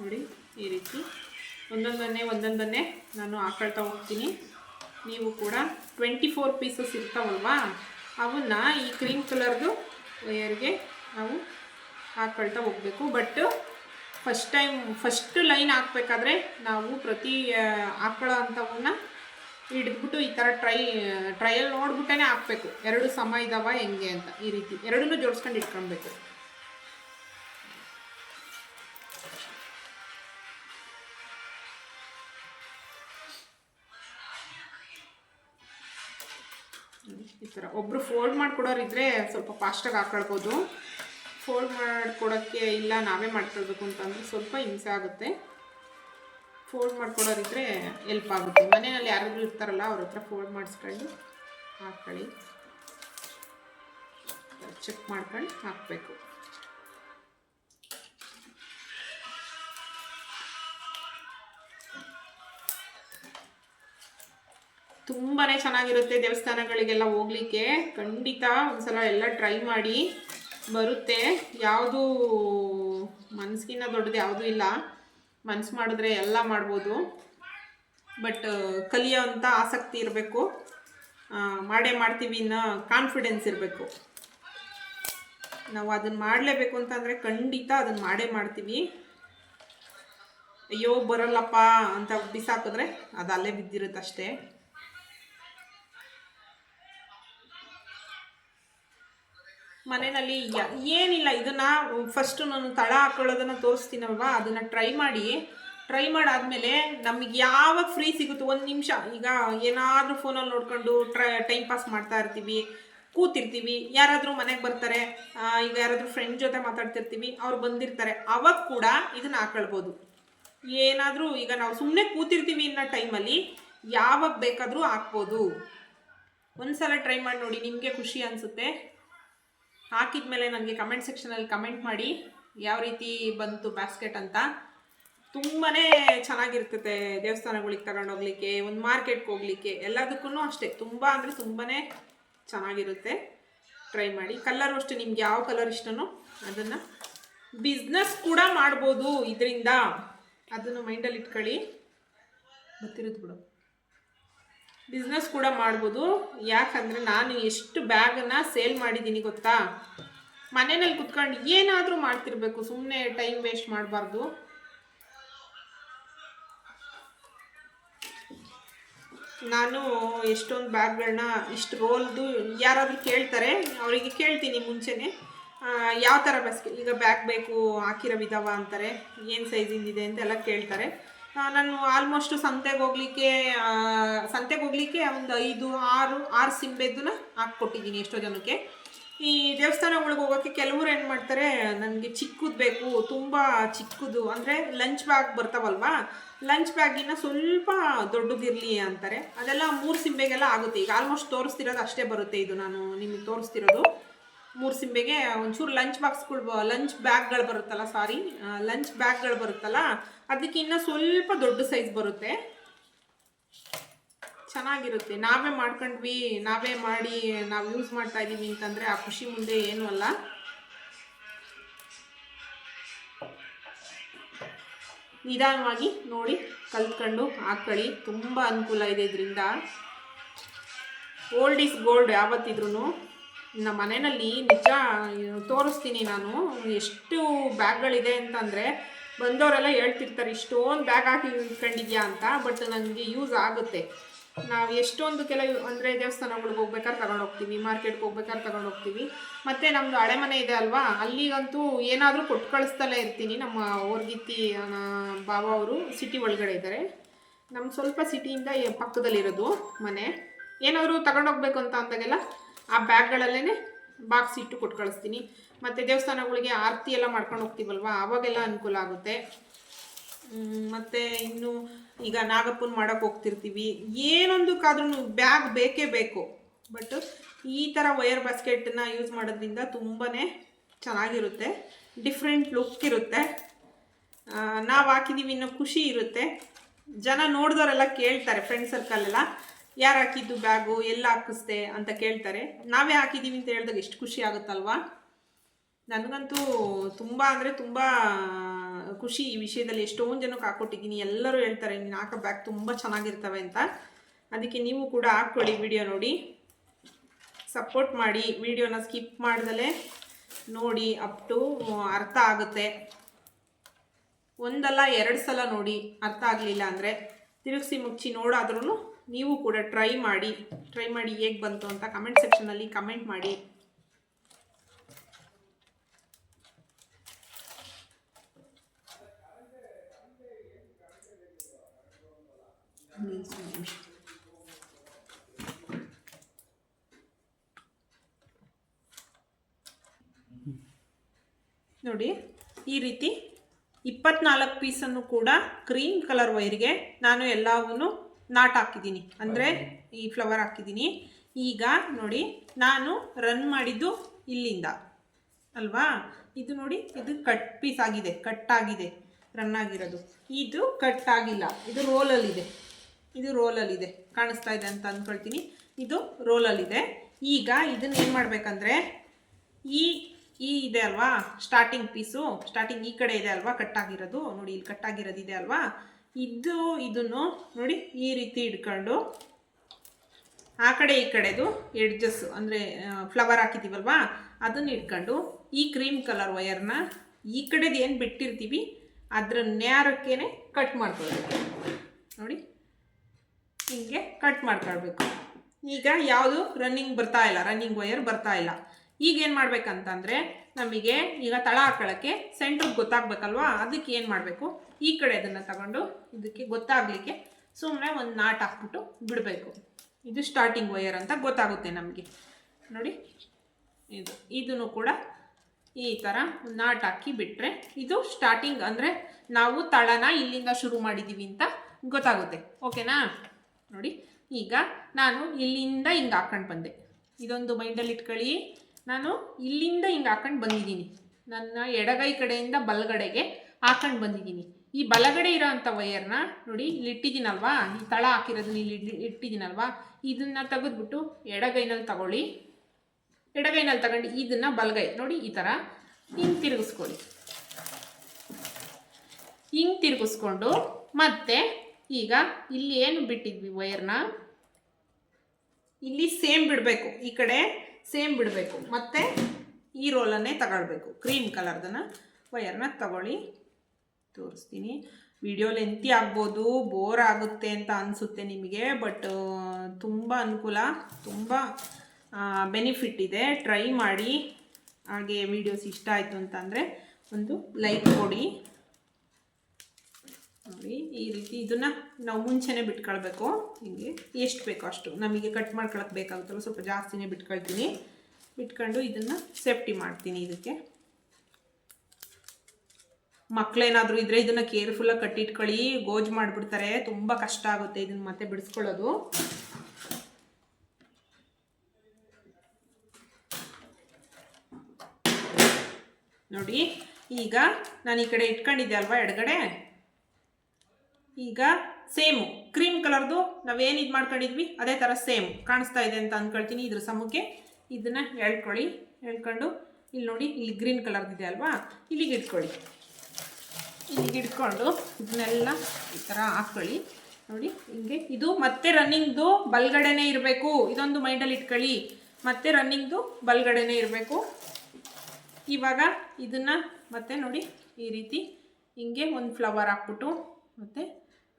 ನೋಡಿ, ಈ ರೀತಿ. ಒಂದೊಂದನ್ನೇ ಒಂದೊಂದನ್ನೇ ನಾನು ಹಾಕೊಳ್ತಾ ಹೋಗ್ತೀನಿ. ನೀವು ಕೂಡ ಟ್ವೆಂಟಿ ಫೋರ್ ಪೀಸಸ್ ಇರ್ತಾವಲ್ವಾ? ಅವನ್ನ ಈ ಕ್ರೀಮ್ ಕಲರ್ದು ವಯರ್ಗೆ ನಾವು ಹಾಕೊಳ್ತಾ ಹೋಗಬೇಕು. But first time first line ಹಾಕ್ಬೇಕಾದ್ರೆ ನಾವು ಪ್ರತಿ ಹಾಕೊಳ್ಳೋ ಅಂಥವನ್ನ ಹಿಡಿದ್ಬಿಟ್ಟು ಈ ಥರ ಟ್ರೈ ಟ್ರಯಲ್ ನೋಡ್ಬಿಟ್ಟೇ ಹಾಕ್ಬೇಕು. ಎರಡು ಸಮ ಇದಾವ, ಹೆಂಗೆ ಅಂತ. ಈ ರೀತಿ. ಎರಡನ್ನೂ ಜೋಡಿಸ್ಕೊಂಡು ಇಟ್ಕೊಳ್ಬೇಕು. ಈ ಥರ. ಒಬ್ಬರು ಫೋಲ್ಡ್ ಮಾಡಿಕೊಡೋರಿದ್ರೆ ಸ್ವಲ್ಪ ಫಾಸ್ಟಾಗಿ ಹಾಕೊಳ್ಬೋದು. ಫೋಲ್ಡ್ ಮಾಡಿಕೊಡೋಕ್ಕೆ ಇಲ್ಲ, ನಾವೇ ಮಾಡ್ಕೊಳ್ಬೇಕು ಅಂತಂದರೆ ಸ್ವಲ್ಪ ಹಿಂಸೆ ಆಗುತ್ತೆ. ಫೋಲ್ಡ್ ಮಾಡ್ಕೊಡೋರಿದ್ರೆ ಎಲ್ಪ್ ಆಗುತ್ತೆ. ಮನೆಯಲ್ಲಿ ಯಾರಾದರೂ ಇರ್ತಾರಲ್ಲ, ಅವ್ರ ಹತ್ರ ಫೋಲ್ಡ್ ಮಾಡಿಸ್ಕೊಂಡು ಹಾಕ್ಕೊಳ್ಳಿ ಚೆಕ್ ಮಾಡ್ಕೊಂಡು ಹಾಕಬೇಕು. ತುಂಬಾ ಚೆನ್ನಾಗಿರುತ್ತೆ ದೇವಸ್ಥಾನಗಳಿಗೆಲ್ಲ ಹೋಗ್ಲಿಕ್ಕೆ. ಖಂಡಿತ ಒಂದ್ಸಲ ಎಲ್ಲ ಟ್ರೈ ಮಾಡಿ ಬರುತ್ತೆ. ಯಾವುದು ಮನ್ಸಿಗಿನ್ನ ದೊಡ್ಡದು ಯಾವುದೂ ಇಲ್ಲ. ಮನ್ಸು ಮಾಡಿದ್ರೆ ಎಲ್ಲ ಮಾಡ್ಬೋದು. ಬಟ್ ಕಲಿಯೋಂಥ ಆಸಕ್ತಿ ಇರಬೇಕು. ಮಾಡೇ ಮಾಡ್ತೀವಿ ಅನ್ನೋ ಕಾನ್ಫಿಡೆನ್ಸ್ ಇರಬೇಕು. ನಾವು ಅದನ್ನು ಮಾಡಲೇಬೇಕು ಅಂತಂದರೆ ಖಂಡಿತ ಅದನ್ನು ಮಾಡೇ ಮಾಡ್ತೀವಿ. ಅಯ್ಯೋ, ಬರಲ್ಲಪ್ಪ ಅಂತ ಬಿಸಾಕಿದ್ರೆ ಅದು ಅಲ್ಲೇ ಬಿದ್ದಿರುತ್ತೆ ಅಷ್ಟೇ. ಮನೆಯಲ್ಲಿ ಏನಿಲ್ಲ. ಇದನ್ನ ಫಸ್ಟ್ ನಾನು ತಳ ಹಾಕೊಳ್ಳೋದನ್ನ ತೋರಿಸ್ತೀನಲ್ವ? ಅದನ್ನ ಟ್ರೈ ಮಾಡಿ. ಟ್ರೈ ಮಾಡಾದ್ಮೇಲೆ ನಮಗೆ ಯಾವಾಗ ಫ್ರೀ ಸಿಗುತ್ತೋ ಒಂದು ನಿಮಿಷ. ಈಗ ಏನಾದರೂ ಫೋನಲ್ಲಿ ನೋಡ್ಕೊಂಡು ಟ್ರೈ ಟೈಮ್ ಪಾಸ್ ಮಾಡ್ತಾ ಇರ್ತೀವಿ, ಕೂತಿರ್ತೀವಿ. ಯಾರಾದರೂ ಮನೆಗೆ ಬರ್ತಾರೆ ಈಗ ಯಾರಾದರೂ ಫ್ರೆಂಡ್ ಜೊತೆ ಮಾತಾಡ್ತಿರ್ತೀವಿ, ಅವ್ರು ಬಂದಿರ್ತಾರೆ. ಅವಾಗ ಕೂಡ ಇದನ್ನ ಹಾಕೊಳ್ಬೋದು. ಏನಾದರೂ ಈಗ ನಾವು ಸುಮ್ಮನೆ ಕೂತಿರ್ತೀವಿ ಅನ್ನೋ ಟೈಮಲ್ಲಿ ಯಾವಾಗ ಬೇಕಾದರೂ ಹಾಕ್ಬೋದು. ಒಂದ್ಸಲ ಟ್ರೈ ಮಾಡಿ ನೋಡಿ, ನಿಮಗೆ ಖುಷಿ ಅನಿಸುತ್ತೆ. ಹಾಕಿದ್ಮೇಲೆ ನನಗೆ ಕಮೆಂಟ್ ಸೆಕ್ಷನಲ್ಲಿ ಕಮೆಂಟ್ ಮಾಡಿ ಯಾವ ರೀತಿ ಬಂತು ಬ್ಯಾಸ್ಕೆಟ್ ಅಂತ. ತುಂಬಾ ಚೆನ್ನಾಗಿರ್ತದೆ ದೇವಸ್ಥಾನಗಳಿಗೆ ತಗೊಂಡೋಗ್ಲಿಕ್ಕೆ, ಒಂದು ಮಾರ್ಕೆಟ್ಗೆ ಹೋಗ್ಲಿಕ್ಕೆ ಎಲ್ಲದಕ್ಕೂ ಅಷ್ಟೇ. ತುಂಬ ಅಂದರೆ ತುಂಬಾ ಚೆನ್ನಾಗಿರುತ್ತೆ. ಟ್ರೈ ಮಾಡಿ. ಕಲರು ಅಷ್ಟೇ ನಿಮ್ಗೆ ಯಾವ ಕಲರ್ ಇಷ್ಟನೋ ಅದನ್ನು ಬಿಸ್ನೆಸ್ ಕೂಡ ಮಾಡ್ಬೋದು ಇದರಿಂದ. ಅದನ್ನು ಮೈಂಡಲ್ಲಿ ಇಟ್ಕೊಳ್ಳಿ. ಗೊತ್ತಿರೋದು ಬಿಡು. ಬಿಸ್ನೆಸ್ ಕೂಡ ಮಾಡ್ಬೋದು. ಯಾಕಂದರೆ ನಾನು ಎಷ್ಟು ಬ್ಯಾಗನ್ನು ಸೇಲ್ ಮಾಡಿದ್ದೀನಿ ಗೊತ್ತಾ? ಮನೆಯಲ್ಲಿ ಕುತ್ಕೊಂಡು ಏನಾದರೂ ಮಾಡ್ತಿರ್ಬೇಕು ಸುಮ್ಮನೆ ಟೈಮ್ ವೇಸ್ಟ್ ಮಾಡಬಾರ್ದು. ನಾನು ಎಷ್ಟೊಂದು ಬ್ಯಾಗ್ಗಳನ್ನ ಇಷ್ಟು ರೋಲ್ದು ಯಾರಾದರೂ ಕೇಳ್ತಾರೆ, ಅವರಿಗೆ ಕೇಳ್ತೀನಿ ಮುಂಚೆನೇ. ಯಾವ ಥರ ಬಸ್ಗೆ ಈಗ ಬ್ಯಾಗ್ ಬೇಕು, ಹಾಕಿರೋ ವಿಧವ ಅಂತಾರೆ, ಏನು ಸೈಜಿಂದಿದೆ ಅಂತೆಲ್ಲ ಕೇಳ್ತಾರೆ. ನಾನು ಆಲ್ಮೋಸ್ಟ್ ಸಂತೆಗೆ ಹೋಗ್ಲಿಕ್ಕೆ ಸಂತೆಗೆ ಹೋಗ್ಲಿಕ್ಕೆ ಒಂದು ಐದು, ಆರು ಆರು ಸಿಂಬೆದ್ದನ್ನ ಹಾಕ್ಕೊಟ್ಟಿದ್ದೀನಿ ಎಷ್ಟೋ ಜನಕ್ಕೆ. ಈ ದೇವಸ್ಥಾನಗಳಿಗೆ ಹೋಗೋಕ್ಕೆ ಕೆಲವರು ಏನು ಮಾಡ್ತಾರೆ, ನನಗೆ ಚಿಕ್ಕದು ಬೇಕು, ತುಂಬ ಚಿಕ್ಕದು, ಅಂದರೆ ಲಂಚ್ ಬ್ಯಾಗ್ ಬರ್ತಾವಲ್ವಾ ಲಂಚ್ ಬ್ಯಾಗಿನ ಸ್ವಲ್ಪ ದೊಡ್ಡದಿರಲಿ ಅಂತಾರೆ. ಅದೆಲ್ಲ ಮೂರು ಸಿಂಬೆಗೆಲ್ಲ ಆಗುತ್ತೆ. ಈಗ ಆಲ್ಮೋಸ್ಟ್ ತೋರಿಸ್ತಿರೋದು ಅಷ್ಟೇ ಬರುತ್ತೆ ಇದು ನಾನು ನಿಮಗೆ ತೋರಿಸ್ತಿರೋದು. ಮೂರು ಸಿಂಬೆಗೆ ಒಂಚೂರು ಲಂಚ್ ಬಾಕ್ಸ್ಗಳು ಲಂಚ್ ಬ್ಯಾಗ್ಗಳು ಬರುತ್ತಲ್ಲ ಸಾರಿ ಲಂಚ್ ಬ್ಯಾಗ್ಗಳು ಬರುತ್ತಲ್ಲ, ಅದಕ್ಕೆ ಇನ್ನ ಸ್ವಲ್ಪ ದೊಡ್ಡ ಸೈಜ್ ಬರುತ್ತೆ. ಚೆನ್ನಾಗಿರುತ್ತೆ. ನಾವೇ ಮಾಡ್ಕೊಂಡ್ವಿ, ನಾವೇ ಮಾಡಿ, ನಾವು ಯೂಸ್ ಮಾಡ್ತಾ ಇದ್ದೀವಿ ಅಂತಂದರೆ ಆ ಖುಷಿ ಮುಂದೆ ಏನೂ ಅಲ್ಲ. ನಿಧಾನವಾಗಿ ನೋಡಿ, ಕಲ್ತ್ಕೊಂಡು ಹಾಕ್ಕೊಳ್ಳಿ. ತುಂಬ ಅನುಕೂಲ ಇದೆ ಇದರಿಂದ. ಓಲ್ಡ್ ಈಸ್ ಗೋಲ್ಡ್ ಯಾವತ್ತಿದ್ರೂ ನಮ್ಮ ಮನೆಯಲ್ಲಿ ನಿಜ ತೋರಿಸ್ತೀನಿ ನಾನು. ಎಷ್ಟು ಬ್ಯಾಗ್ಗಳಿದೆ ಅಂತಂದರೆ, ಬಂದವರೆಲ್ಲ ಹೇಳ್ತಿರ್ತಾರೆ, ಇಷ್ಟೊಂದು ಬ್ಯಾಗ್ ಹಾಕಿ ಇಟ್ಕೊಂಡಿದ್ಯಾ ಅಂತ, ಬಟ್ ನನಗೆ ಯೂಸ್ ಆಗುತ್ತೆ. ನಾವು ಎಷ್ಟೊಂದು ಕೆಲವು ಅಂದರೆ ದೇವಸ್ಥಾನಗಳಿಗೆ ಹೋಗ್ಬೇಕಾದ್ರೆ ತಗೊಂಡು ಹೋಗ್ತೀವಿ, ಮಾರ್ಕೆಟ್ಗೆ ಹೋಗ್ಬೇಕಾದ್ರೆ ತಗೊಂಡು ಹೋಗ್ತೀವಿ. ಮತ್ತು ನಮ್ಮದು ಹಳೆ ಮನೆ ಇದೆ ಅಲ್ವಾ, ಅಲ್ಲಿಗಂತೂ ಏನಾದರೂ ಕೊಟ್ಟು ಕಳಿಸ್ತಲೇ ಇರ್ತೀನಿ. ನಮ್ಮ ಓರ್ಗಿತ್ತಿ ಬಾವ ಅವರು ಸಿಟಿ ಒಳಗಡೆ ಇದ್ದಾರೆ. ನಮ್ಮ ಸ್ವಲ್ಪ ಸಿಟಿಯಿಂದ ಪಕ್ಕದಲ್ಲಿರೋದು ಮನೆ. ಏನಾದರೂ ತಗೊಂಡೋಗ್ಬೇಕು ಅಂತ ಅಂದಾಗೆಲ್ಲ ಆ ಬ್ಯಾಗ್ಗಳಲ್ಲೇ ಬಾಕ್ಸ್ ಇಟ್ಟು ಕೊಟ್ಟು ಕಳಿಸ್ತೀನಿ ಮತ್ತು ದೇವಸ್ಥಾನಗಳಿಗೆ ಆರತಿ ಎಲ್ಲ ಮಾಡ್ಕೊಂಡು ಹೋಗ್ತೀವಲ್ವ? ಆವಾಗೆಲ್ಲ ಅನುಕೂಲ ಆಗುತ್ತೆ. ಮತ್ತು ಇನ್ನು ಈಗ ನಾಗಪ್ಪನ ಮಾಡೋಕ್ಕೆ ಹೋಗ್ತಿರ್ತೀವಿ. ಏನೊಂದಕ್ಕಾದ್ರೂ ಬ್ಯಾಗ್ ಬೇಕೇ ಬೇಕು. ಬಟ್ ಈ ಥರ ವಯರ್ ಬಾಸ್ಕೆಟನ್ನ ಯೂಸ್ ಮಾಡೋದ್ರಿಂದ ತುಂಬಾ ಚೆನ್ನಾಗಿರುತ್ತೆ. ಡಿಫ್ರೆಂಟ್ ಲುಕ್ ಇರುತ್ತೆ. ನಾವು ಹಾಕಿದ್ದೀವಿ ಇನ್ನೂ ಖುಷಿ ಇರುತ್ತೆ. ಜನ ನೋಡಿದವರೆಲ್ಲ ಕೇಳ್ತಾರೆ ಫ್ರೆಂಡ್ ಸರ್ಕಲೆಲ್ಲ ಯಾರು ಹಾಕಿದ್ದು ಬ್ಯಾಗು ಎಲ್ಲ ಹಾಕಿಸ್ದೆ ಅಂತ ಕೇಳ್ತಾರೆ. ನಾವೇ ಹಾಕಿದ್ದೀವಿ ಅಂತ ಹೇಳಿದಾಗ ಎಷ್ಟು ಖುಷಿ ಆಗುತ್ತಲ್ವಾ? ನನಗಂತೂ ತುಂಬ ಅಂದರೆ ತುಂಬ ಖುಷಿ ಈ ವಿಷಯದಲ್ಲಿ. ಎಷ್ಟೊಂದು ಜನಕ್ಕೆ ಹಾಕ್ಕೊಟ್ಟಿದ್ದೀನಿ ಎಲ್ಲರೂ ಹೇಳ್ತಾರೆ, ನೀನು ಹಾಕೋ ಬ್ಯಾಗ್ ತುಂಬ ಚೆನ್ನಾಗಿರ್ತವೆ ಅಂತ. ಅದಕ್ಕೆ ನೀವು ಕೂಡ ಹಾಕ್ಕೊಳ್ಳಿ ವಿಡಿಯೋ ನೋಡಿ. ಸಪೋರ್ಟ್ ಮಾಡಿ. ವಿಡಿಯೋನ ಸ್ಕಿಪ್ ಮಾಡ್ದಲೇ ನೋಡಿ ಅಪ್ ಟು ಅರ್ಥ ಆಗುತ್ತೆ. ಒಂದಲ್ಲ ಎರಡು ಸಲ ನೋಡಿ, ಅರ್ಥ ಆಗಲಿಲ್ಲ ಅಂದರೆ ತಿರುಗಿಸಿ ಮುಚ್ಚಿ ನೋಡಾದ್ರೂ ನೀವು ಕೂಡ ಟ್ರೈ ಮಾಡಿ ಟ್ರೈ ಮಾಡಿ ಹೇಗೆ ಬಂತು ಅಂತ ಕಮೆಂಟ್ ಸೆಕ್ಷನಲ್ಲಿ ಕಮೆಂಟ್ ಮಾಡಿ. ನೋಡಿ, ಈ ರೀತಿ ಇಪ್ಪತ್ನಾಲ್ಕು ಪೀಸನ್ನು ಕೂಡ ಕ್ರೀಮ್ ಕಲರ್ ವೈರ್ಗೆ ನಾನು ಎಲ್ಲವನ್ನೂ ನಾಟ್ ಹಾಕಿದ್ದೀನಿ. ಅಂದರೆ ಈ ಫ್ಲವರ್ ಹಾಕಿದ್ದೀನಿ. ಈಗ ನೋಡಿ ನಾನು ರನ್ ಮಾಡಿದ್ದು ಇಲ್ಲಿಂದ. ಅಲ್ವಾ? ಇದು ನೋಡಿ ಇದು ಕಟ್ ಪೀಸ್ ಆಗಿದೆ. ಕಟ್ ಆಗಿದೆ. ರನ್ ಆಗಿರೋದು. ಇದು ಕಟ್ ಆಗಿಲ್ಲ. ಇದು ರೋಲಲ್ಲಿದೆ ಇದು ರೋಲಲ್ಲಿದೆ ಕಾಣಿಸ್ತಾ ಇದೆ ಅಂತ ಅಂದ್ಕೊಳ್ತೀನಿ ಇದು ರೋಲಲ್ಲಿದೆ ಈಗ ಇದನ್ನ ಏನು ಮಾಡಬೇಕಂದ್ರೆ ಈ ಈ ಇದೆ ಅಲ್ವಾ? ಸ್ಟಾರ್ಟಿಂಗ್ ಪೀಸು ಸ್ಟಾರ್ಟಿಂಗ್ ಈ ಕಡೆ ಇದೆ ಅಲ್ವಾ? ಕಟ್ಟಾಗಿರೋದು ನೋಡಿ ಇಲ್ಲಿ ಕಟ್ಟಾಗಿರೋದು ಇದೆ ಅಲ್ವಾ? ಇದು, ಇದನ್ನು ನೋಡಿ ಈ ರೀತಿ ಇಟ್ಕೊಂಡು ಆ ಕಡೆ, ಈ ಕಡೆದು ಎಡ್ಜಸ್ ಅಂದರೆ ಫ್ಲವರ್ ಹಾಕಿದ್ದೀವಲ್ವಾ ಅದನ್ನ ಇಟ್ಕೊಂಡು ಈ ಕ್ರೀಮ್ ಕಲರ್ ವಯರ್ನ ಈ ಕಡೆದು ಏನು ಬಿಟ್ಟಿರ್ತೀವಿ ಅದ್ರ ನ್ಯಾರಕ್ಕೇ ಕಟ್ ಮಾಡ್ಕೊಳ್ಬೇಕು. ನೋಡಿ, ಹಿಂಗೆ ಕಟ್ ಮಾಡ್ಕೊಳ್ಬೇಕು. ಈಗ ಯಾವುದು ರನ್ನಿಂಗ್ ಬರ್ತಾ ಇಲ್ಲ ರನ್ನಿಂಗ್ ವಯರ್ ಬರ್ತಾ ಇಲ್ಲ. ಈಗ ಏನು ಮಾಡ್ಬೇಕಂತಂದರೆ, ನಮಗೆ ಈಗ ತಳ ಹಾಕೊಳ್ಳೋಕ್ಕೆ ಸೆಂಟ್ರಿಗೆ ಗೊತ್ತಾಗಬೇಕಲ್ವಾ? ಅದಕ್ಕೆ ಏನು ಮಾಡಬೇಕು? ಈ ಕಡೆ ಅದನ್ನು ತಗೊಂಡು ಇದಕ್ಕೆ ಗೊತ್ತಾಗಲಿಕ್ಕೆ ಸುಮ್ಮನೆ ಒಂದು ನಾಟ್ ಹಾಕ್ಬಿಟ್ಟು ಬಿಡಬೇಕು. ಇದು ಸ್ಟಾರ್ಟಿಂಗ್ ವಯರ್ ಅಂತ ಗೊತ್ತಾಗುತ್ತೆ ನಮಗೆ. ನೋಡಿ, ಇದು, ಇದನ್ನು ಕೂಡ ಈ ಥರ ನಾಟ್ ಹಾಕಿ ಬಿಟ್ಟರೆ ಇದು ಸ್ಟಾರ್ಟಿಂಗ್ ಅಂದರೆ ನಾವು ತಳನ ಇಲ್ಲಿಂದ ಶುರು ಮಾಡಿದ್ದೀವಿ ಅಂತ ಗೊತ್ತಾಗುತ್ತೆ. ಓಕೆನಾ? ನೋಡಿ, ಈಗ ನಾನು ಇಲ್ಲಿಂದ ಹಿಂಗೆ ಹಾಕ್ಕೊಂಡು ಬಂದೆ. ಇದೊಂದು ಮೈಂಡಲ್ಲಿ ಇಟ್ಕೊಳ್ಳಿ. ನಾನು ಇಲ್ಲಿಂದ ಹಿಂಗೆ ಹಾಕೊಂಡು ಬಂದಿದ್ದೀನಿ. ನನ್ನ ಎಡಗೈ ಕಡೆಯಿಂದ ಬಲಗಡೆಗೆ ಹಾಕೊಂಡು ಬಂದಿದ್ದೀನಿ. ಈ ಬಲಗಡೆ ಇರೋ ವೈಯರ್ನ ನೋಡಿ ಇಲ್ಲಿ ಇಟ್ಟಿದ್ದೀನಲ್ವಾ? ಈ ತಳ ಹಾಕಿರೋದನ್ನ ಇಲ್ಲಿ ಇಟ್ಟಿದ್ದೀನಲ್ವಾ? ಇದನ್ನು ತೆಗೆದ್ಬಿಟ್ಟು ಎಡಗೈನಲ್ಲಿ ತಗೊಳ್ಳಿ. ಎಡಗೈನಲ್ಲಿ ತಗೊಂಡು ಇದನ್ನು ಬಲಗೈ ನೋಡಿ ಈ ಥರ ಹಿಂಗೆ ತಿರುಗಿಸ್ಕೊಳ್ಳಿ. ಹಿಂಗೆ ತಿರುಗಿಸ್ಕೊಂಡು ಮತ್ತೆ ಈಗ ಇಲ್ಲಿ ಏನು ಬಿಟ್ಟಿದ್ವಿ ವೈರ್ನ ಇಲ್ಲಿ ಸೇಮ್ ಬಿಡಬೇಕು. ಈ ಕಡೆ ಸೇಮ್ ಬಿಡಬೇಕು. ಮತ್ತು ಈ ರೋಲನ್ನೇ ತಗೊಳ್ಬೇಕು. ಕ್ರೀಮ್ ಕಲರ್ದನ್ನ ವೈರ್ನ ತಗೊಳ್ಳಿ. ತೋರಿಸ್ತೀನಿ. ವಿಡಿಯೋ ಲೆಂತಿ ಆಗ್ಬೋದು ಬೋರ್ ಆಗುತ್ತೆ ಅಂತ ಅನಿಸುತ್ತೆ ನಿಮಗೆ ಬಟ್ ತುಂಬ ಅನುಕೂಲ, ತುಂಬ ಬೆನಿಫಿಟ್ ಇದೆ. ಟ್ರೈ ಮಾಡಿ ಹಾಗೆ ವಿಡಿಯೋಸ್ ಇಷ್ಟ ಆಯಿತು ಅಂತಂದರೆ ಒಂದು ಲೈಕ್ ಕೊಡಿ. ನೋಡಿ, ಈ ರೀತಿ ಇದನ್ನು ನಾವು ಮುಂಚೆನೇ ಬಿಟ್ಕೊಳ್ಬೇಕು. ಹಿಂಗೆ ಎಷ್ಟು ಬೇಕೋ ಅಷ್ಟು. ನಮಗೆ ಕಟ್ ಮಾಡ್ಕೊಳಕ್ಕೆ ಬೇಕಾಗುತ್ತಲ್ಲ ಸ್ವಲ್ಪ ಜಾಸ್ತಿನೇ ಬಿಟ್ಕೊಳ್ತೀನಿ. ಬಿಟ್ಕೊಂಡು ಇದನ್ನು ಸೇಫ್ಟಿ ಮಾಡ್ತೀನಿ ಇದಕ್ಕೆ. ಮಕ್ಕಳೇನಾದರೂ ಇದ್ರೆ ಇದನ್ನು ಕೇರ್ಫುಲ್ಲಾಗಿ ಕಟ್ಟಿಟ್ಕೊಳ್ಳಿ, ಗೋಜ್ ಮಾಡಿಬಿಡ್ತಾರೆ. ತುಂಬ ಕಷ್ಟ ಆಗುತ್ತೆ ಇದನ್ನು ಮತ್ತೆ ಬಿಡಿಸ್ಕೊಳ್ಳೋದು. ನೋಡಿ, ಈಗ ನಾನು ಈ ಕಡೆ ಇಟ್ಕೊಂಡಿದ್ದೆ ಅಲ್ವಾ ಎಡಗಡೆ? ಈಗ ಸೇಮು, ಕ್ರೀಮ್ ಕಲರ್ದು ನಾವೇನು ಇದು ಮಾಡ್ಕೊಂಡಿದ್ವಿ? ಅದೇ ಥರ ಸೇಮ್ ಕಾಣಿಸ್ತಾ ಇದೆ ಅಂತ ಅಂದ್ಕೊಳ್ತೀನಿ ಇದ್ರ ಸಮಕ್ಕೆ ಇದನ್ನು ಹೇಳ್ಕೊಳ್ಳಿ ಹೇಳ್ಕೊಂಡು ಇಲ್ಲಿ ನೋಡಿ, ಇಲ್ಲಿ ಗ್ರೀನ್ ಕಲರ್ದಿದೆ ಅಲ್ವಾ? ಇಲ್ಲಿಗೆ ಇಟ್ಕೊಳ್ಳಿ. ಇಲ್ಲಿಗೆ ಹಿಡ್ಕೊಂಡು ಇದನ್ನೆಲ್ಲ ಈ ಥರ ಹಾಕ್ಕೊಳ್ಳಿ ನೋಡಿ, ಹಿಂಗೆ. ಇದು ಮತ್ತೆ ರನ್ನಿಂಗ್ದು ಬಲ್ಗಡೆನೇ ಇರಬೇಕು. ಇದೊಂದು ಮೈಂಡಲ್ಲಿ ಇಟ್ಕೊಳ್ಳಿ. ಮತ್ತೆ ರನ್ನಿಂಗ್ದು ಬಲ್ಗಡೆನೇ ಇರಬೇಕು. ಇವಾಗ ಇದನ್ನು ಮತ್ತೆ ನೋಡಿ, ಈ ರೀತಿ ಹಿಂಗೆ ಒಂದು ಫ್ಲವರ್ ಹಾಕ್ಬಿಟ್ಟು ಮತ್ತು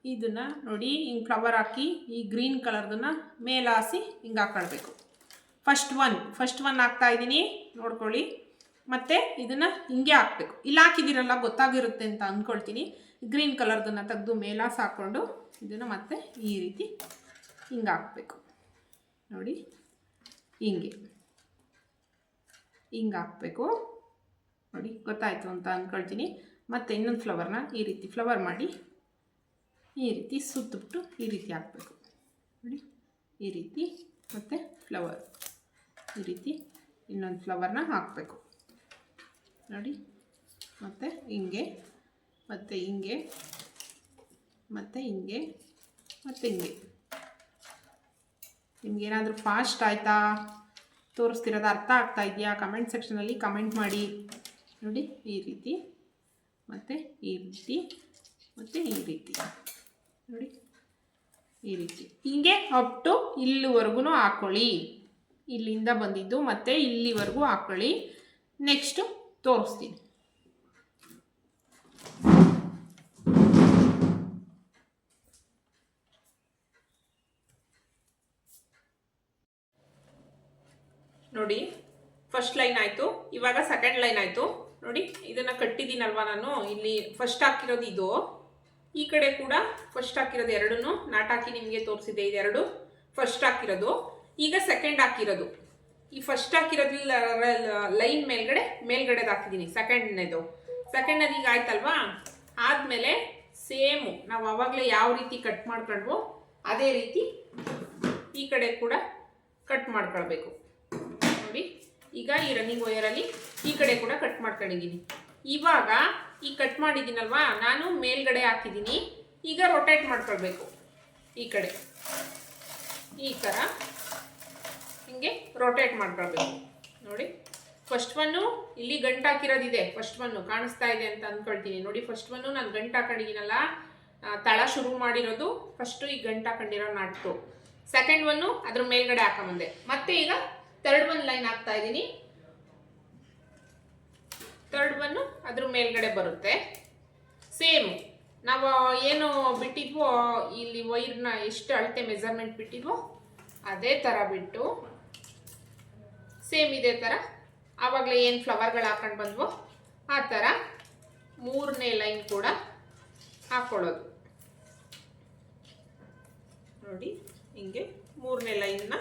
ಇದನ್ನು ನೋಡಿ, ಹಿಂಗೆ ಫ್ಲವರ್ ಹಾಕಿ ಈ ಗ್ರೀನ್ ಕಲರ್ದನ್ನು ಮೇಲಾಸಿ ಹಿಂಗೆ ಹಾಕೊಳ್ಬೇಕು. ಫಸ್ಟ್ ಒನ್ ಫಸ್ಟ್ ಒನ್ ಹಾಕ್ತಾ ಇದ್ದೀನಿ. ನೋಡ್ಕೊಳ್ಳಿ. ಮತ್ತು ಇದನ್ನು ಹಿಂಗೆ ಹಾಕಬೇಕು. ಇಲ್ಲಿ ಹಾಕಿದಿರಲ್ಲ ಗೊತ್ತಾಗಿರುತ್ತೆ ಅಂತ ಅಂದ್ಕೊಳ್ತೀನಿ ಗ್ರೀನ್ ಕಲರ್ದನ್ನು ತೆಗೆದು ಮೇಲಾಸ್ ಹಾಕ್ಕೊಂಡು ಇದನ್ನು ಮತ್ತೆ ಈ ರೀತಿ ಹಿಂಗೆ ಹಾಕಬೇಕು. ನೋಡಿ, ಹಿಂಗೆ. ಹಿಂಗೆ ಹಾಕಬೇಕು. ನೋಡಿ, ಗೊತ್ತಾಯಿತು ಅಂತ ಅಂದ್ಕೊಳ್ತೀನಿ ಮತ್ತು ಇನ್ನೊಂದು ಫ್ಲವರ್ನ ಈ ರೀತಿ ಫ್ಲವರ್ ಮಾಡಿ ಈ ರೀತಿ ಸುತ್ತಿಬಿಟ್ಟು ಈ ರೀತಿ ಹಾಕಬೇಕು. ನೋಡಿ, ಈ ರೀತಿ ಮತ್ತು ಫ್ಲವರ್ ಈ ರೀತಿ ಇನ್ನೊಂದು ಫ್ಲವರ್ನ ಹಾಕಬೇಕು. ನೋಡಿ. ಮತ್ತು ಹಿಂಗೆ ಮತ್ತು ಹಿಂಗೆ ಮತ್ತು ಹಿಂಗೆ ಮತ್ತು ಹಿಂಗೆ. ನಿಮ್ಗೇನಾದರೂ ಫಾಸ್ಟ್ ಆಯಿತಾ? ತೋರಿಸ್ತಿರೋದು ಅರ್ಥ ಆಗ್ತಾ ಇದೆಯಾ? ಕಮೆಂಟ್ ಸೆಕ್ಷನಲ್ಲಿ ಕಮೆಂಟ್ ಮಾಡಿ. ನೋಡಿ, ಈ ರೀತಿ, ಮತ್ತು ಈ ರೀತಿ, ಮತ್ತು ಈ ರೀತಿ. ನೋಡಿ, ಈ ರೀತಿ. ಹಿಂಗೆ ಅಪ್ ಟು ಇಲ್ಲಿವರೆಗೂ ಹಾಕ್ಕೊಳ್ಳಿ ಇಲ್ಲಿಂದ ಬಂದಿದ್ದು ಮತ್ತು ಇಲ್ಲಿವರೆಗೂ ಹಾಕ್ಕೊಳ್ಳಿ ನೆಕ್ಸ್ಟು ತೋರಿಸ್ತೀನಿ ನೋಡಿ ಫಸ್ಟ್ ಲೈನ್ ಆಯಿತು. ಇವಾಗ ಸೆಕೆಂಡ್ ಲೈನ್ ಆಯಿತು. ನೋಡಿ, ಇದನ್ನು ಕಟ್ಟಿದ್ದೀನಲ್ವಾ ನಾನು? ಇಲ್ಲಿ ಫಸ್ಟ್ ಹಾಕಿರೋದು ಇದು. ಈ ಕಡೆ ಕೂಡ ಫಸ್ಟ್ ಹಾಕಿರೋದು ಎರಡನ್ನೂ. ನಾಟಾಕಿ ನಿಮಗೆ ತೋರಿಸಿದೆ ಇದೆರಡು. ಫಸ್ಟ್ ಹಾಕಿರೋದು. ಈಗ ಸೆಕೆಂಡ್ ಹಾಕಿರೋದು. ಈ ಫಸ್ಟ್ ಹಾಕಿರೋದ್ರಲ್ಲಿ ಲೈನ್ ಮೇಲ್ಗಡೆ, ಮೇಲ್ಗಡೆದು ಹಾಕಿದ್ದೀನಿ ಸೆಕೆಂಡ್ನೇದು ಸೆಕೆಂಡ್ನದು ಈಗ ಆಯ್ತಲ್ವಾ? ಆದಮೇಲೆ ಸೇಮು. ನಾವು ಆವಾಗಲೇ ಯಾವ ರೀತಿ ಕಟ್ ಮಾಡ್ಕೊಂಡ್ವೋ ಅದೇ ರೀತಿ ಈ ಕಡೆ ಕೂಡ ಕಟ್ ಮಾಡ್ಕೊಳ್ಬೇಕು. ನೋಡಿ, ಈಗ ಈ ರನ್ನಿಂಗ್ ವಯರಲ್ಲಿ ಈ ಕಡೆ ಕೂಡ ಕಟ್ ಮಾಡ್ಕೊಂಡಿದ್ದೀನಿ. ಇವಾಗ ಈ ಕಟ್ ಮಾಡಿದ್ದೀನಲ್ವಾ? ನಾನು ಮೇಲ್ಗಡೆ ಹಾಕಿದ್ದೀನಿ. ಈಗ ರೊಟೇಟ್ ಮಾಡ್ಕೊಳ್ಬೇಕು. ಈ ಕಡೆ. ಈ ಥರ ಹಿಂಗೆ ರೊಟೇಟ್ ಮಾಡ್ಕೊಳ್ಬೇಕು. ನೋಡಿ ಫಸ್ಟ್ ಒನ್ನು ಇಲ್ಲಿ ಗಂಟು ಹಾಕಿರೋದಿದೆ. ಫಸ್ಟ್ ಒನ್ನು ಕಾಣಿಸ್ತಾ ಇದೆ ಅಂತ ಅಂದ್ಕೊಳ್ತೀನಿ. ನೋಡಿ ಫಸ್ಟ್ ಒನ್ನು ನಾನು ಗಂಟು ಹಾಕೊಂಡಿದ್ದೀನಲ್ಲ ತಳ ಶುರು ಮಾಡಿರೋದು ಫಸ್ಟು ಈ ಗಂಟು ಹಾಕೊಂಡಿರೋ ನಾಟ್ಕು ಸೆಕೆಂಡ್ ಒನ್ನು ಅದ್ರ ಮೇಲ್ಗಡೆ ಹಾಕೊಂಬಂದೆ. ಮತ್ತೆ ಈಗ ತರ್ಡ್ ಒನ್ ಲೈನ್ ಹಾಕ್ತಾ ಇದ್ದೀನಿ. ತರ್ಡ್ ಒನ್ನು ಅದ್ರ ಮೇಲ್ಗಡೆ ಬರುತ್ತೆ. ಸೇಮ್, ನಾವು ಏನು ಬಿಟ್ಟಿದ್ವೋ, ಇಲ್ಲಿ ವೈರ್ನ ಎಷ್ಟು ಅಳತೆ ಮೆಜರ್ಮೆಂಟ್ ಬಿಟ್ಟಿದ್ವೋ, ಅದೇ ಥರ ಬಿಟ್ಟು ಸೇಮ್ ಇದೇ ಥರ ಆವಾಗಲೇ ಏನು ಫ್ಲವರ್ಗಳು ಹಾಕೊಂಡು ಬಂದವೋ ಆ ಥರ ಮೂರನೇ ಲೈನ್ ಕೂಡ ಹಾಕ್ಕೊಳ್ಳೋದು ನೋಡಿ, ಹಿಂಗೆ ಮೂರನೇ ಲೈನ್ನ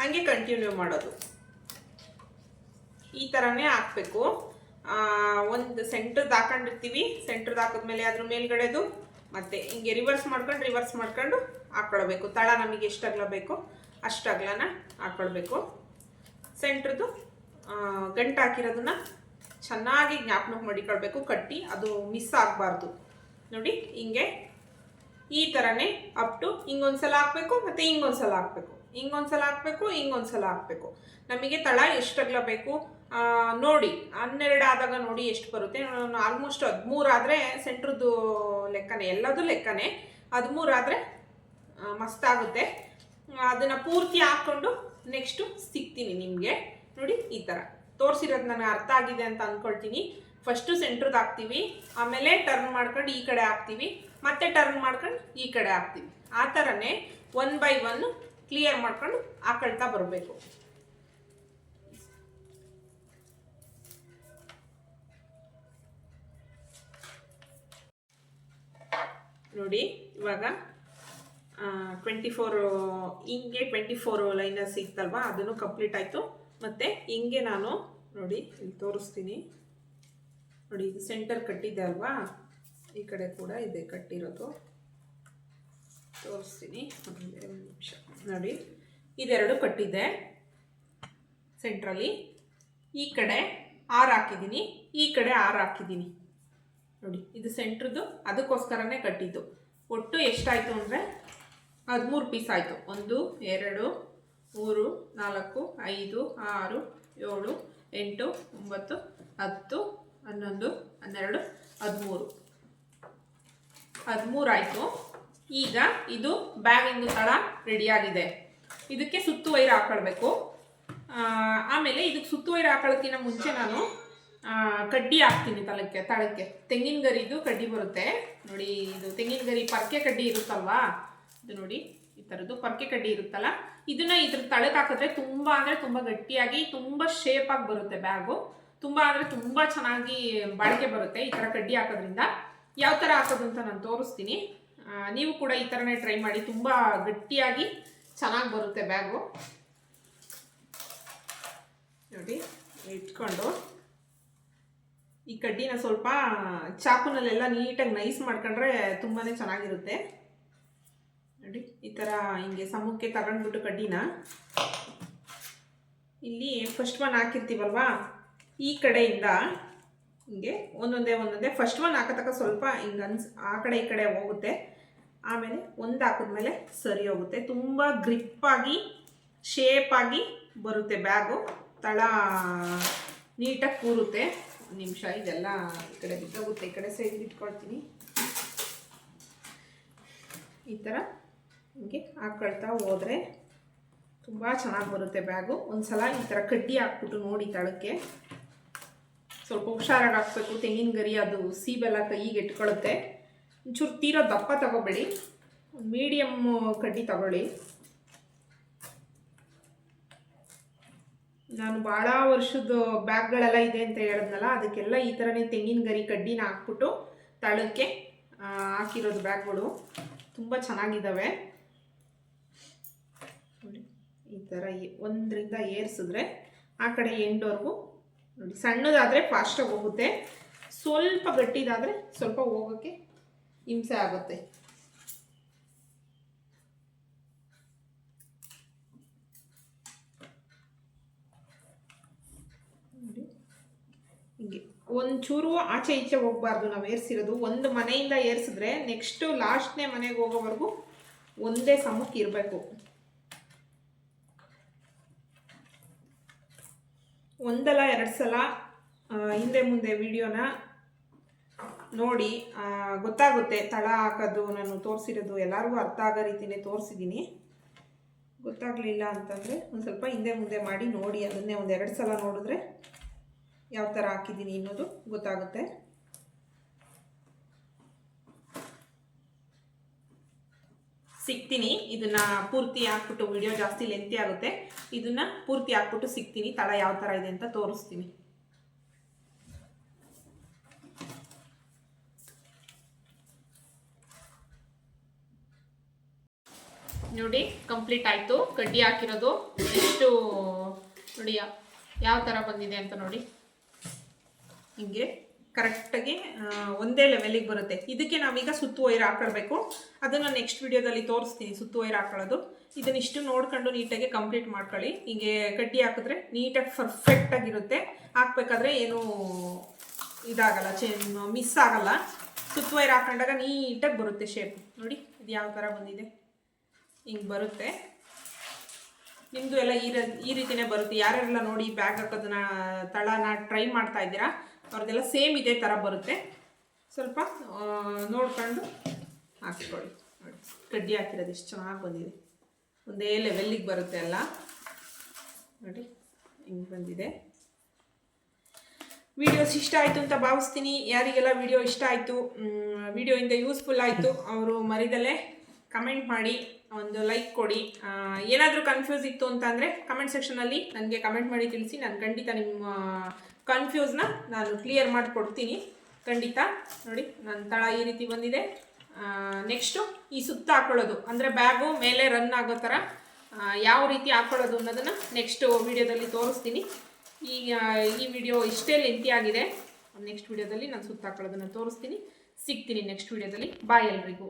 ಹಂಗೆ ಕಂಟಿನ್ಯೂ ಮಾಡೋದು. ಈ ಥರನೇ ಹಾಕಬೇಕು. ಒಂದು ಸೆಂಟ್ರದ್ದು ಹಾಕೊಂಡಿರ್ತೀವಿ. ಸೆಂಟ್ರದ್ದು ಹಾಕಿದ್ಮೇಲೆ ಅದ್ರ ಮೇಲ್ಗಡೆದು ಮತ್ತೆ ಹಿಂಗೆ ರಿವರ್ಸ್ ಮಾಡ್ಕೊಂಡು ರಿವರ್ಸ್ ಮಾಡ್ಕೊಂಡು ಹಾಕ್ಕೊಳ್ಬೇಕು ತಳ ನಮಗೆ ಎಷ್ಟು ಅಗಲ ಬೇಕೋ ಅಷ್ಟು ಹಾಕ್ಕೊಳ್ಬೇಕು ಸೆಂಟ್ರದ್ದು ಗಂಟು ಹಾಕಿರೋದನ್ನ ಚೆನ್ನಾಗಿ ಜ್ಞಾಪನ ಮಾಡಿಕೊಳ್ಬೇಕು, ಕಟ್ಟಿ ಅದು ಮಿಸ್ ಆಗಬಾರ್ದು. ನೋಡಿ, ಹಿಂಗೆ ಈ ಥರನೇ ಅಪ್ ಟು ಹಿಂಗೊಂದ್ಸಲ ಹಾಕಬೇಕು, ಮತ್ತು ಹಿಂಗೊಂದ್ಸಲ ಹಾಕಬೇಕು. ಹಿಂಗೊಂದ್ಸಲ ಹಾಕಬೇಕು ಹಿಂಗೊಂದ್ಸಲ ಹಾಕಬೇಕು. ನಮಗೆ ತಳ ಎಷ್ಟು ಅಗಲ ಬೇಕು? ನೋಡಿ, ಹನ್ನೆರಡು ಆದಾಗ ನೋಡಿ ಎಷ್ಟು ಬರುತ್ತೆ. ಆಲ್ಮೋಸ್ಟ್ ಹದಿಮೂರು ಆದರೆ ಸೆಂಟ್ರದ್ದು ಲೆಕ್ಕನೇ, ಎಲ್ಲದೂ ಲೆಕ್ಕನೇ. ಹದಿಮೂರು ಆದರೆ ಮಸ್ತಾಗುತ್ತೆ ಅದನ್ನು ಪೂರ್ತಿ ಹಾಕ್ಕೊಂಡು ನೆಕ್ಸ್ಟು ಸಿಗ್ತೀನಿ ನಿಮಗೆ. ನೋಡಿ, ಈ ಥರ ತೋರಿಸಿರೋದು ನನಗೆ ಅರ್ಥ ಆಗಿದೆ ಅಂತ ಅಂದ್ಕೊಳ್ತೀನಿ ಫಸ್ಟು ಸೆಂಟ್ರದ್ದು ಹಾಕ್ತೀವಿ. ಆಮೇಲೆ ಟರ್ನ್ ಮಾಡ್ಕೊಂಡು ಈ ಕಡೆ ಹಾಕ್ತೀವಿ. ಮತ್ತೆ ಟರ್ನ್ ಮಾಡ್ಕೊಂಡು ಈ ಕಡೆ ಹಾಕ್ತೀವಿ. ಆ ಥರನೇ ಒನ್ ಬೈ ಒನ್ ಕ್ಲಿಯರ್ ಮಾಡ್ಕೊಂಡು ಹಾಕೊಳ್ತಾ ಬರಬೇಕು. ನೋಡಿ, ಇವಾಗ ಟ್ವೆಂಟಿ ಫೋರು ಹಿಂಗೆ ಟ್ವೆಂಟಿ ಫೋರ್ ಲೈನರ್ಸ್ ಇತ್ತಲ್ವಾ? ಅದನ್ನು ಕಂಪ್ಲೀಟ್ ಆಯಿತು. ಮತ್ತು ಹಿಂಗೆ ನಾನು ನೋಡಿ, ಇಲ್ಲಿ ತೋರಿಸ್ತೀನಿ. ನೋಡಿ, ಇದು ಸೆಂಟರ್ ಕಟ್ಟಿದ್ದೆ ಅಲ್ವಾ? ಈ ಕಡೆ ಕೂಡ ಇದೆ ಕಟ್ಟಿರೋದು. ತೋರಿಸ್ತೀನಿ. ಒಂದು ನಿಮಿಷ. ನೋಡಿ, ಇದೆರಡು ಕಟ್ಟಿದ್ದೆ ಸೆಂಟ್ರಲ್ಲಿ ಈ ಕಡೆ ಆರು ಹಾಕಿದ್ದೀನಿ. ಈ ಕಡೆ ಆರು ಹಾಕಿದ್ದೀನಿ. ನೋಡಿ, ಇದು ಸೆಂಟ್ರದ್ದು ಅದಕ್ಕೋಸ್ಕರನೇ ಕಟ್ಟಿದ್ದು. ಒಟ್ಟು ಎಷ್ಟಾಯಿತು ಅಂದರೆ ಹದಿಮೂರು ಪೀಸ್ ಆಯಿತು. ಒಂದು, ಎರಡು, ಮೂರು, ನಾಲ್ಕು, ಐದು, ಆರು, ಏಳು, ಎಂಟು, ಒಂಬತ್ತು, ಹತ್ತು, ಹನ್ನೊಂದು, ಹನ್ನೆರಡು, ಹದಿಮೂರು. ಹದಿಮೂರು ಆಯಿತು. ಈಗ ಇದು ಬ್ಯಾಗಿಂದು ತಳ ರೆಡಿಯಾಗಿದೆ ಇದಕ್ಕೆ ಸುತ್ತು ವೈರ್ ಹಾಕೊಳ್ಬೇಕು. ಆಮೇಲೆ ಇದಕ್ಕೆ ಸುತ್ತು ವೈರ್ ಹಾಕೊಳ್ಳೋಕ್ಕಿಂತ ಮುಂಚೆ ನಾನು ಕಡ್ಡಿ ಹಾಕ್ತೀನಿ ತಳಕ್ಕೆ ತಳಕ್ಕೆ. ತೆಂಗಿನ ಗರಿದು ಕಡ್ಡಿ ಬರುತ್ತೆ. ನೋಡಿ, ಇದು ತೆಂಗಿನ ಗರಿ ಪರ್ಕೆ ಕಡ್ಡಿ ಇರುತ್ತಲ್ವಾ? ಇದು ನೋಡಿ, ಈ ಥರದ್ದು ಪರ್ಕೆ ಕಡ್ಡಿ ಇರುತ್ತಲ್ಲ, ಇದನ್ನ ಇದ್ರ ತಳಕ್ಕೆ ಹಾಕಿದ್ರೆ ತುಂಬ ಅಂದರೆ ತುಂಬ ಗಟ್ಟಿಯಾಗಿ, ತುಂಬ ಆಗಿ ಬರುತ್ತೆ ಬ್ಯಾಗು ತುಂಬ ಅಂದರೆ ತುಂಬ ಚೆನ್ನಾಗಿ ಬಾಳಿಕೆ ಬರುತ್ತೆ ಈ ಥರ ಕಡ್ಡಿ ಹಾಕೋದ್ರಿಂದ. ಯಾವ ಥರ ಹಾಕೋದು ಅಂತ ನಾನು ತೋರಿಸ್ತೀನಿ. ನೀವು ಕೂಡ ಈ ಥರನೇ ಟ್ರೈ ಮಾಡಿ, ತುಂಬ ಗಟ್ಟಿಯಾಗಿ ಚೆನ್ನಾಗಿ ಬರುತ್ತೆ ಬ್ಯಾಗು ನೋಡಿ, ಇಟ್ಕೊಂಡು ಈ ಕಡ್ಡಿನ ಸ್ವಲ್ಪ ಚಾಕುನಲ್ಲೆಲ್ಲ ನೀಟಾಗಿ ನೈಸ್ ಮಾಡ್ಕೊಂಡ್ರೆ ತುಂಬಾ ಚೆನ್ನಾಗಿರುತ್ತೆ. ನೋಡಿ, ಈ ಥರ ಹಿಂಗೆ ಸಮಕ್ಕೆ ತಗೊಂಡ್ಬಿಟ್ಟು ಕಡ್ಡಿನ. ಇಲ್ಲಿ ಫಸ್ಟ್ ಒನ್ ಹಾಕಿರ್ತೀವಲ್ವಾ? ಈ ಕಡೆಯಿಂದ ಹಿಂಗೆ ಒಂದೊಂದೇ ಒಂದೊಂದೇ ಫಸ್ಟ್ ಒನ್ ಹಾಕತಕ್ಕ ಸ್ವಲ್ಪ ಹಿಂಗೆ ಅನ್ಸ್, ಆ ಕಡೆ ಈ ಕಡೆ ಹೋಗುತ್ತೆ. ಆಮೇಲೆ ಒಂದು ಹಾಕಿದ್ಮೇಲೆ ಸರಿ ಹೋಗುತ್ತೆ. ತುಂಬ ಗ್ರಿಪ್ಪಾಗಿ ಶೇಪಾಗಿ ಬರುತ್ತೆ ಬ್ಯಾಗು. ತಳ ನೀಟಾಗಿ ಕೂರುತ್ತೆ. ನಿಮಿಷ, ಇದೆಲ್ಲ ಈ ಕಡೆ ಬಿದ್ದೋಗುತ್ತೆ. ಈ ಕಡೆ ಸೈಡ್ ಇಟ್ಕೊಳ್ತೀನಿ ಈ ಥರ ಹಿಂಗೆ ಹಾಕ್ಕೊಳ್ತಾ ಹೋದರೆ ತುಂಬ ಚೆನ್ನಾಗಿ ಬರುತ್ತೆ ಬ್ಯಾಗು. ಒಂದು ಸಲ ಈ ಥರ ಕಡ್ಡಿ ಹಾಕ್ಬಿಟ್ಟು ನೋಡಿ ತಳಕ್ಕೆ. ಸ್ವಲ್ಪ ಹುಷಾರಾಗಿ ಹಾಕ್ಬೇಕು ತೆಂಗಿನ ಗರಿ ಅದು ಸೀಬೆಲ್ಲ ಕೈಗೆ ಇಟ್ಕೊಳುತ್ತೆ. ಒಂಚೂರು ತೀರೋ ದಪ್ಪ ತಗೋಬೇಡಿ. ಮೀಡಿಯಮ್ ಕಡ್ಡಿ ತಗೊಳ್ಳಿ. ನಾನು ಭಾಳ ವರ್ಷದ ಬ್ಯಾಗ್ಗಳೆಲ್ಲ ಇದೆ ಅಂತ ಹೇಳಿದ್ನಲ್ಲ, ಅದಕ್ಕೆಲ್ಲ ಈ ಥರನೇ ತೆಂಗಿನ ಗರಿ ಕಡ್ಡಿನ ಹಾಕ್ಬಿಟ್ಟು ತಳಕ್ಕೆ ಹಾಕಿರೋದು ಬ್ಯಾಗ್ಗಳು. ತುಂಬ ಚೆನ್ನಾಗಿದ್ದಾವೆ ನೋಡಿ ಈ ಥರ ಒಂದರಿಂದ ಏರಿಸಿದ್ರೆ ಆ ಕಡೆ ಎಂಡ್ವರೆಗೂ ನೋಡಿ, ಸಣ್ಣದಾದರೆ ಫಾಸ್ಟಾಗಿ ಹೋಗುತ್ತೆ. ಸ್ವಲ್ಪ ಗಟ್ಟಿದಾದರೆ ಸ್ವಲ್ಪ ಹೋಗೋಕ್ಕೆ ಹಿಂಸೆ ಆಗುತ್ತೆ. ಹಿಂಗೆ ಒಂಚೂರು ಆಚೆ ಈಚೆ ಹೋಗಬಾರ್ದು, ನಾವು ಏರ್ಸಿರೋದು. ಒಂದು ಮನೆಯಿಂದ ಏರ್ಸಿದ್ರೆ ನೆಕ್ಸ್ಟು ಲಾಸ್ಟ್ನೇ ಮನೆಗೆ ಹೋಗೋವರೆಗೂ ಒಂದೇ ಸಮಕ್ಕೆ ಇರಬೇಕು. ಒಂದಲ್ಲ ಎರಡು ಸಲ ಹಿಂದೆ ಮುಂದೆ ವಿಡಿಯೋನ ನೋಡಿ ಗೊತ್ತಾಗುತ್ತೆ ತಳ ಹಾಕೋದು, ನಾನು ತೋರಿಸಿರೋದು ಎಲ್ಲರಿಗೂ ಅರ್ಥ ಆಗೋ ರೀತಿಯೇ ತೋರಿಸಿದ್ದೀನಿ. ಗೊತ್ತಾಗಲಿಲ್ಲ ಅಂತಂದರೆ ಒಂದು ಸ್ವಲ್ಪ ಹಿಂದೆ ಮುಂದೆ ಮಾಡಿ ನೋಡಿ, ಅದನ್ನೇ ಒಂದು ಎರಡು ಸಲ ನೋಡಿದ್ರೆ ಯಾವ ಥರ ಹಾಕಿದ್ದೀನಿ ಅನ್ನೋದು ಗೊತ್ತಾಗುತ್ತೆ. ಸಿಗ್ತೀನಿ. ಇದನ್ನ ಪೂರ್ತಿ ಹಾಕ್ಬಿಟ್ಟು ವಿಡಿಯೋ ಜಾಸ್ತಿ ಲೆಂತಿ ಆಗುತ್ತೆ. ಇದನ್ನ ಪೂರ್ತಿ ಹಾಕ್ಬಿಟ್ಟು ಸಿಗ್ತೀನಿ. ತಳ ಯಾವ ಥರ ಇದೆ ಅಂತ ತೋರಿಸ್ತೀನಿ. ನೋಡಿ ಕಂಪ್ಲೀಟ್ ಆಯಿತು. ಕಡ್ಡಿ ಹಾಕಿರೋದು. ಎಷ್ಟು ನೋಡಿ, ಯಾವ ಥರ ಬಂದಿದೆ ಅಂತ ನೋಡಿ. ಹಿಂಗೆ. ಕರೆಕ್ಟಾಗಿ ಒಂದೇ ಲೆವೆಲಿಗೆ ಬರುತ್ತೆ. ಇದಕ್ಕೆ ನಾವೀಗ ಸುತ್ತು ವೈರ್ ಹಾಕೊಳ್ಬೇಕು ಅದನ್ನು ನೆಕ್ಸ್ಟ್ ವಿಡಿಯೋದಲ್ಲಿ ತೋರಿಸ್ತೀನಿ, ಸುತ್ತು ವೈರ್ ಹಾಕೊಳ್ಳೋದು. ಇದನ್ನಿಷ್ಟು ನೋಡ್ಕೊಂಡು ನೀಟಾಗಿ ಕಂಪ್ಲೀಟ್ ಮಾಡ್ಕೊಳ್ಳಿ. ಹೀಗೆ ಕಡ್ಡಿ ಹಾಕಿದ್ರೆ ನೀಟಾಗಿ ಪರ್ಫೆಕ್ಟಾಗಿರುತ್ತೆ ಹಾಕ್ಬೇಕಾದ್ರೆ ಏನು ಇದಾಗಲ್ಲ ಚೇ ಮಿಸ್ ಆಗಲ್ಲ. ಸುತ್ತು ವೈರ್ ಹಾಕೊಂಡಾಗ ನೀಟಾಗಿ ಬರುತ್ತೆ ಶೇಪ್ ನೋಡಿ, ಇದು ಯಾವ ಥರ ಬಂದಿದೆ. ಹಿಂಗೆ ಬರುತ್ತೆ. ನಿಮ್ಮದು ಎಲ್ಲ ಈ ಈ ರೀತಿನೇ ಬರುತ್ತೆ. ಯಾರ್ಯಾರೆಲ್ಲ ನೋಡಿ ಬ್ಯಾಗ್ ಹಾಕೋದನ್ನ, ತಳನ ಟ್ರೈ ಮಾಡ್ತಾ ಇದ್ದೀರಾ ಅವ್ರದ್ದೆಲ್ಲ ಸೇಮ್ ಇದೇ ಥರ ಬರುತ್ತೆ. ಸ್ವಲ್ಪ ನೋಡ್ಕೊಂಡು ಹಾಕಿಕೊಳ್ಳಿ. ಕಡ್ಡಿ ಹಾಕಿರೋದು ಎಷ್ಟು ಚೆನ್ನಾಗಿ ಬಂದಿದೆ. ಒಂದೇ ಲೆವೆಲ್ಲಿಗೆ ಬರುತ್ತೆ ಅಲ್ಲ? ನೋಡಿ, ಹಿಂಗೆ ಬಂದಿದೆ. ವಿಡಿಯೋಸ್ ಇಷ್ಟ ಆಯಿತು ಅಂತ ಭಾವಿಸ್ತೀನಿ. ಯಾರಿಗೆಲ್ಲ ವಿಡಿಯೋ ಇಷ್ಟ ಆಯಿತು ವಿಡಿಯೋಯಿಂದ ಯೂಸ್ಫುಲ್ ಆಯಿತು, ಅವರು ಮರಿದಲ್ಲೇ ಕಮೆಂಟ್ ಮಾಡಿ, ಒಂದು ಲೈಕ್ ಕೊಡಿ. ಏನಾದರೂ ಕನ್ಫ್ಯೂಸ್ ಇತ್ತು ಅಂತಂದರೆ ಕಮೆಂಟ್ ಸೆಕ್ಷನಲ್ಲಿ ನನಗೆ ಕಮೆಂಟ್ ಮಾಡಿ ತಿಳಿಸಿ. ನಾನು ಖಂಡಿತ ನಿಮ್ಮ ಕನ್ಫ್ಯೂಸ್ನ ನಾನು ಕ್ಲಿಯರ್ ಮಾಡಿಕೊಡ್ತೀನಿ. ಖಂಡಿತ. ನೋಡಿ ನನ್ನ ತಳ ಈ ರೀತಿ ಬಂದಿದೆ. ನೆಕ್ಸ್ಟು ಈ ಸುತ್ತ ಹಾಕೊಳ್ಳೋದು. ಅಂದರೆ ಬ್ಯಾಗು ಮೇಲೆ ರನ್ ಆಗೋ ಥರ ಯಾವ ರೀತಿ ಹಾಕೊಳ್ಳೋದು ಅನ್ನೋದನ್ನು ನೆಕ್ಸ್ಟ್ ವಿಡಿಯೋದಲ್ಲಿ ತೋರಿಸ್ತೀನಿ. ಈಗ ಈ ವಿಡಿಯೋ ಇಷ್ಟೇ ಲೆಂತಿ ಆಗಿದೆ. ನೆಕ್ಸ್ಟ್ ವಿಡಿಯೋದಲ್ಲಿ ನಾನು ಸುತ್ತ ಹಾಕೊಳ್ಳೋದನ್ನು ತೋರಿಸ್ತೀನಿ. ಸಿಗ್ತೀನಿ ನೆಕ್ಸ್ಟ್ ವಿಡಿಯೋದಲ್ಲಿ. ಬಾಯ್ ಎಲ್ರಿಗೂ.